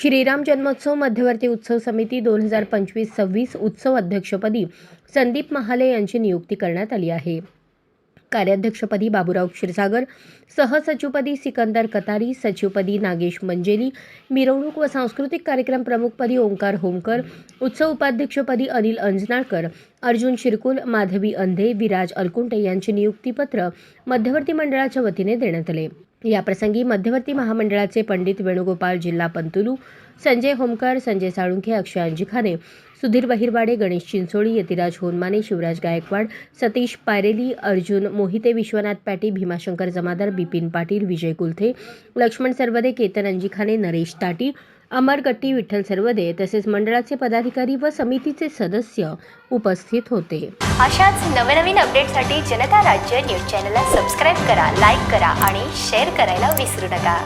श्रीराम जन्मोत्सव मध्यवर्ती उत्सव समिती दोन हजार पंचवीस सव्वीस उत्सव अध्यक्षपदी संदीप महाले यांची नियुक्ती करण्यात आली आहे. कार्याध्यक्षपदी बाबूराव क्षीरसागर सहसचिवपदी सिकंदर कतारी सचिवपदी नागेश मंजेली मिरवणूक व सांस्कृतिक कार्यक्रम प्रमुखपदी ओंकार होमकर उत्सव उपाध्यक्षपदी अनिल अंजनाळकर अर्जुन शिरकुल माधवी अंधे विराज अलकुंटे यांची नियुक्तीपत्र मध्यवर्ती मंडळाच्या वतीने देण्यात आले. याप्रसंगी मध्यवर्ती महामंडळाचे पंडित वेणुगोपाल जिल्हा पंतुलू संजय होमकर संजय साळुंखे अक्षय अंजिखाने सुधीर बहिरवाडे गणेश चिंचोळी यतिराज होनमाने शिवराज गायकवाड सतीश पायरेली अर्जुन मोहिते विश्वनाथ पॅटी भीमाशंकर जमादार बिपिन पाटील विजय कुलथे लक्ष्मण सरवदे केतन अंजिखाने नरेश ताटी अमरकट्टी विठ्ठल सर्वदे तसेच मंडळाचे पदाधिकारी व समितीचे सदस्य उपस्थित होते. अशाच नवनवीन अपडेटसाठी जनता राज्य न्यूज चॅनलला सबस्क्राईब करा लाईक करा आणि शेअर करायला विसरू नका.